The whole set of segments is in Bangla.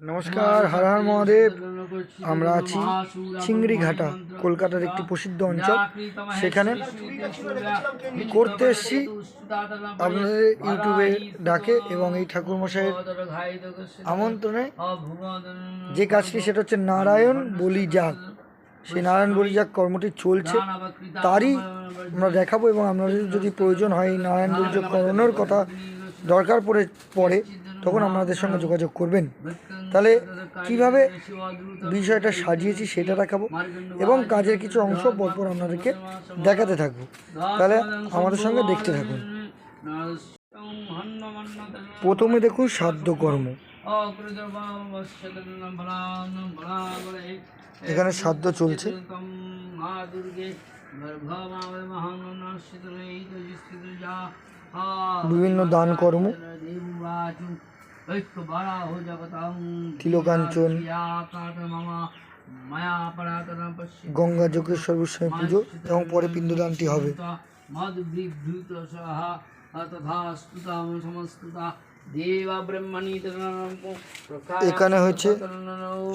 নমস্কার হর হর মহাদেব। আমরা আছি চিংড়িঘাটা কলকাতার একটি প্রসিদ্ধ অঞ্চল। সেখানে করতে এসছি। আপনাদের ইউটিউবে ডাকে এবং এই ঠাকুরমশাইয়ের আমন্ত্রণে যে কাজটি সেটা হচ্ছে নারায়ণ বলি যাগ সেই নারায়ণ বলি যাগ কর্মটি চলছে তারই আমরা দেখাবো এবং আপনাদের যদি প্রয়োজন হয় এই নারায়ণ বলি যাগ করানোর কথা দরকার পড়ে পড়ে, তখন আপনাদের সঙ্গে যোগাযোগ করবেন। তাহলে কীভাবে বিষয়টা সাজিয়েছি সেটা দেখাবো এবং কাজের কিছু অংশ পরপর আপনাদেরকে দেখাতে থাকব। তাহলে আমাদের সঙ্গে দেখতে থাকুন। প্রথমে দেখুন সাধ্য কর্ম। এখানে সাধ্য চলছে। বিভিন্ন দান কর্ম। তিলকাঞ্চন, গঙ্গা যোগেশ্বর গোস্বামী পুজো এবং পরে পিণ্ডদানটি হবে। এখানে হচ্ছে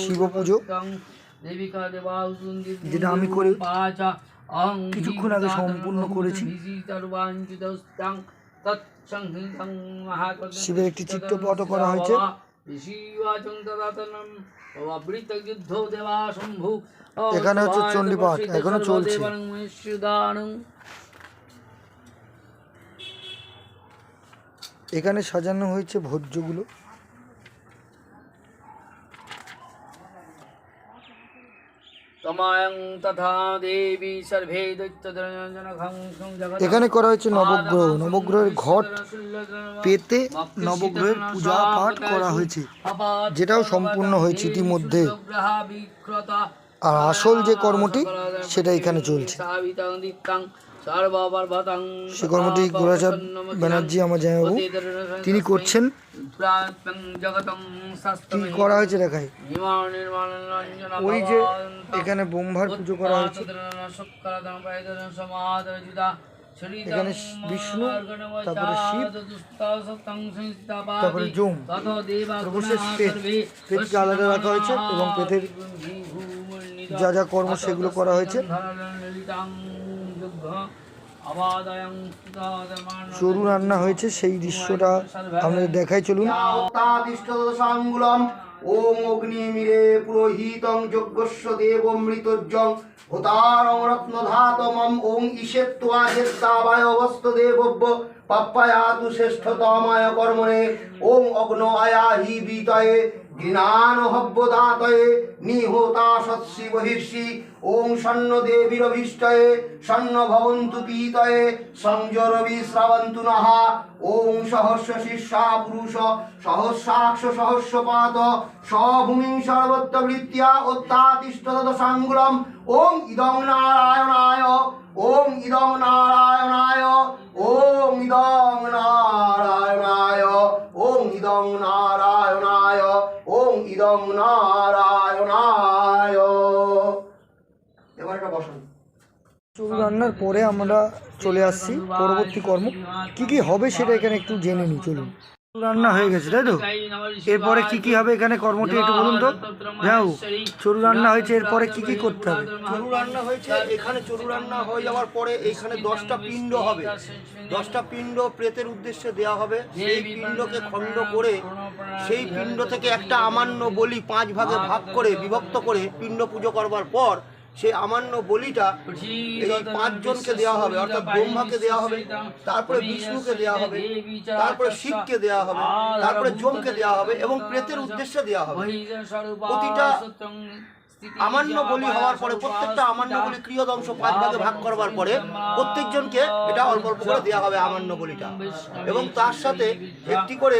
শিব পুজো। যেটা আমি করে কিছুক্ষণ আগে সম্পূর্ণ করেছি। শিবের একটি চিত্রপট করা হয়েছে। এখানে হচ্ছে চণ্ডীপাঠ, এখনও চলছে। এখানে সাজানো হয়েছে ভোজ্যগুলো। তমায়ং তথা দেবী সর্বে এখানে করা হয়েছে নবগ্রহ। নবগ্রহের ঘট পেতে নবগ্রহের পূজা পাঠ করা হয়েছে যেটাও সম্পূর্ণ হয়েছে ইতিমধ্যে। আর আসল যে কর্মটি সেটা এখানে চলছে। সে কর্মটি গোরাচাঁদ ব্যানার্জি আমার জামাইবাবু তিনি করছেন। কি করা হয়েছে দেখাই ওই যে এখানে ব্রহ্মার পুজো করা হয়েছে এখানে বিষ্ণু, তারপরে শিব, তারপরে। সর্বশেষ পেট। পেটকে আলাদা রাখা হয়েছে এবং পেটের যা যা কর্ম সেগুলো করা হয়েছে চরু রান্না হয়েছে সেই দৃশ্যটা আপনাদের দেখাই চলুন। ওম অগ্নিমিরে পুরোহিতং যজ্ঞস্য দেবমৃতজ্জং ভূতারং রত্নধাতমম ওং ঈশেত্বা হেত্তাবায় অবস্ত দেবব্য পাপ্পায়াতু শ্রেষ্ঠতমায় কর্মণে ওং অগ্ন আয়া হি বিতয়ে নিহোতা সৎসি বহির্ষি, ওং সন্ন দেবীরভীষ্টয়ে সন্ন ভবন্তু পীতয়ে, সংযরবি শ্রাবন্তু নহা, ওং সহস্র শীর্ষা পুরুষ, সহস্রাক্ষ সহস্রপাত, সভূমিং সর্বত্রবৃত্তিয়া ইদং নারায়ণায় ওং ইদং নারায়ণায়, ওং ইদং নারায়ণায়, ওং ইদং নারায়ণায়, ওং ইদং নারায়ণায়। এবার এটা চুল রান্নার পরে আমরা চলে আসছি পরবর্তী কর্ম। কি কি হবে সেটা এখানে একটু জেনে নিই, চলুন। রান্না হয়ে গেছে, তাই তো? এরপরে কি কি হবে এখানে? কর্মটি একটু বলুন তো। যাও, চরু রান্না হয়েছে, এরপরে কি কি করতে হবে? চরু রান্না হয়েছে, এখানে চরু রান্না হয়ে যাওয়ার পরে এখানে দশটা পিণ্ড হবে। দশটা পিণ্ড প্রেতের উদ্দেশ্যে দেওয়া হবে। সেই পিণ্ডকে খণ্ড করে, সেই পিণ্ড থেকে একটা আমান্য বলি পাঁচ ভাগে ভাগ করে, বিভক্ত করে পিণ্ড পুজো করবার পর সেই আমান্য বলিটা এই পাঁচজনকে দেওয়া হবে অর্থাৎ ব্রহ্মাকে দেওয়া হবে তারপরে বিষ্ণুকে দেওয়া হবে তারপরে শিবকে দেওয়া হবে তারপরে যমকে দেওয়া হবে এবং প্রেতের উদ্দেশ্যে দেওয়া হবে। প্রতিটা আমান্য বলি হওয়ার পরে প্রত্যেকটা আমান্য বলি ক্রিয়দংশ পাঁচ ভাগে ভাগ করবার পরে প্রত্যেকজনকে এটা অল্প অল্প করে দেওয়া হবে আমান্য বলিটা। এবং তার সাথে একটি করে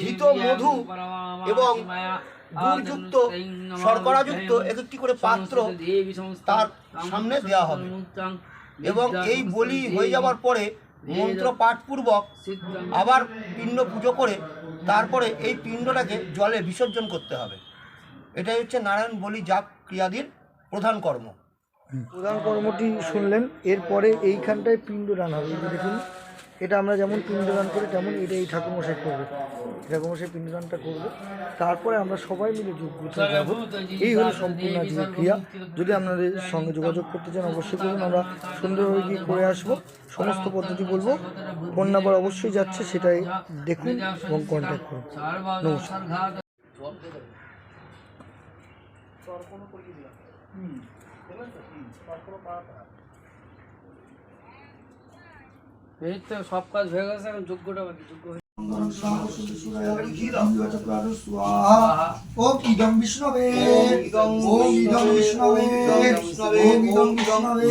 ঘৃত মধু এবং গুড়যুক্ত শর্করাযুক্ত এক একটি করে পাত্র তার সামনে দেওয়া হবে। এবং এই বলি হয়ে যাওয়ার পরে মন্ত্র পাঠপূর্বক আবার পিণ্ড পুজো করে তারপরে এই পিণ্ডটাকে জলে বিসর্জন করতে হবে। এটাই হচ্ছে নারায়ণ বলি যাগ ক্রিয়াদির প্রধান কর্ম। প্রধান কর্মটি শুনলেন এরপরে এইখানটায় পিণ্ড রান হবে। দেখুন। এটা আমরা যেমন পিণ্ডদান করি, তেমন এটা এই ঠাকুরমশাই করবে। ঠাকুরমশাই পিণ্ডদানটা করবে। তারপরে আমরা সবাই মিলে যোগ্যতা যাব এই হলো সম্পূর্ণ আজকের ক্রিয়া। যদি আপনাদের সঙ্গে যোগাযোগ করতে চান, অবশ্যই করুন। আমরা সুন্দরভাবে গিয়ে করে আসব। সমস্ত পদ্ধতি বলব। ফোন নাম্বার অবশ্যই যাচ্ছে, সেটাই দেখুন এবং কন্ট্যাক্ট করুন। নমস্কার। এই তো সব কাজ হয়ে গেছে এখন যোগ্যটা বাকি যোগ্য ওম ইদম বিষ্ণবে ওম ইদম বিষ্ণবে ওম ইদম বিষ্ণবে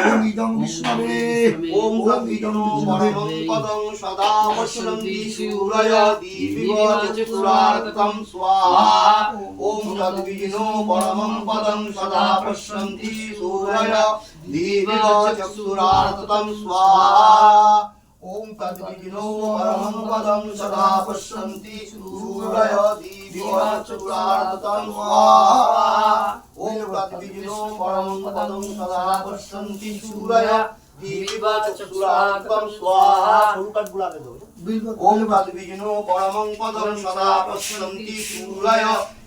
ওম ইদম বিষ্ণবে ওম তদ্বিষ্ণু পরমং পদং সদা পশ্যন্তি সূরয় দীপিব স্বাহা ওম তদ্বিষ্ণু পরমং পদং সদা পশ্যন্তি সূরয় দীপিব চক্ষুরার্তম স্বাহা ওম তদ্বিষ্ণু পরমং পদং সদা পশ্যন্তি সূরয় দীপিব চক্ষুরার্তম স্বাহা ওম তদ্বিষ্ণু পরমং পদং সদা পশ্যন্তি সূরয় দীপিব চক্ষুরার্তম স্বাহা সরুকাট গুলাকে দাও ওম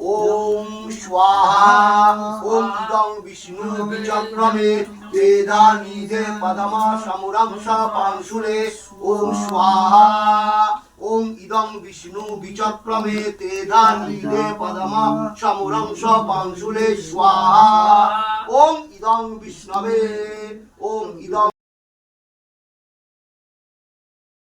ওম স্বাহা, ওম বিষ্ণু চক্রমে ত্রেধানিধে পদমা সমুরংশ পাংশুলে ওম স্বাহা, ওম ইদং বিষ্ণু বিচক্রমে তেধানিধে পদমা সমুরংশ পাংশুলে স্বাহা, ওম ইদং বিষ্ণবে, ওম ইদং